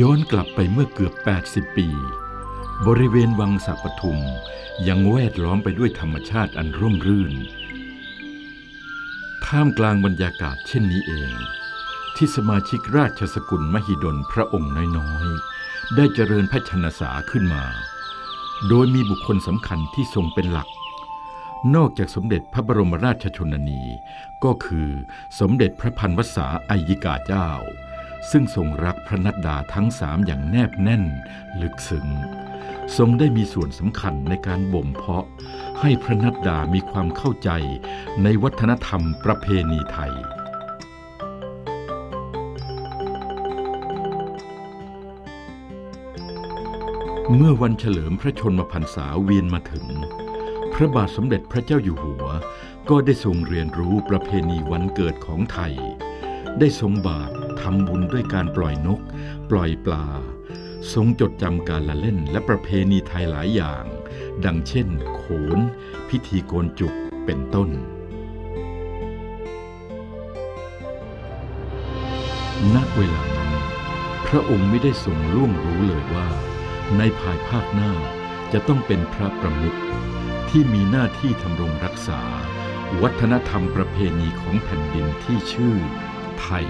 ย้อนกลับไปเมื่อเกือบ 80 ปี บริเวณวังสะปทุมยังแวดล้อมไปด้วยธรรมชาติอันร่มรื่น ท่ามกลางบรรยากาศเช่นนี้เอง ที่สมาชิกราชสกุลมหิดลพระองค์น้อยๆ ได้เจริญพระชนสาขึ้นมา โดยมีบุคคลสำคัญที่ทรงเป็นหลัก นอกจากสมเด็จพระบรมราชชนนี ก็คือสมเด็จพระพันวษาอัยิกาเจ้า ซึ่งทรงรักพระนัดดาทั้งสามอย่างแนบแน่น ลึกซึ้งทรงได้มีส่วนสำคัญในการบ่มเพาะ ให้พระนัดดามีความเข้าใจในวัฒนธรรมประเพณีไทย เมื่อวันเฉลิมพระชนมพรรษาเวียนมาถึง พระบาทสมเด็จพระเจ้าอยู่หัว ก็ได้ทรงเรียนรู้ประเพณีวันเกิดของไทย ได้ทรงบาตร ทำบุญด้วยการปล่อยนก ปล่อยปลา ทรงจดจำการละเล่นและประเพณีไทยหลายอย่าง ดังเช่น โขน พิธีโกนจุกเป็นต้น ณ เวลานั้น พระองค์ไม่ได้ทรงล่วงรู้เลยว่า ในภายภาคหน้าจะต้องเป็นพระประมุขที่มีหน้าที่ทำรงรักษา วัฒนธรรมประเพณีของแผ่นดินที่ชื่อไทย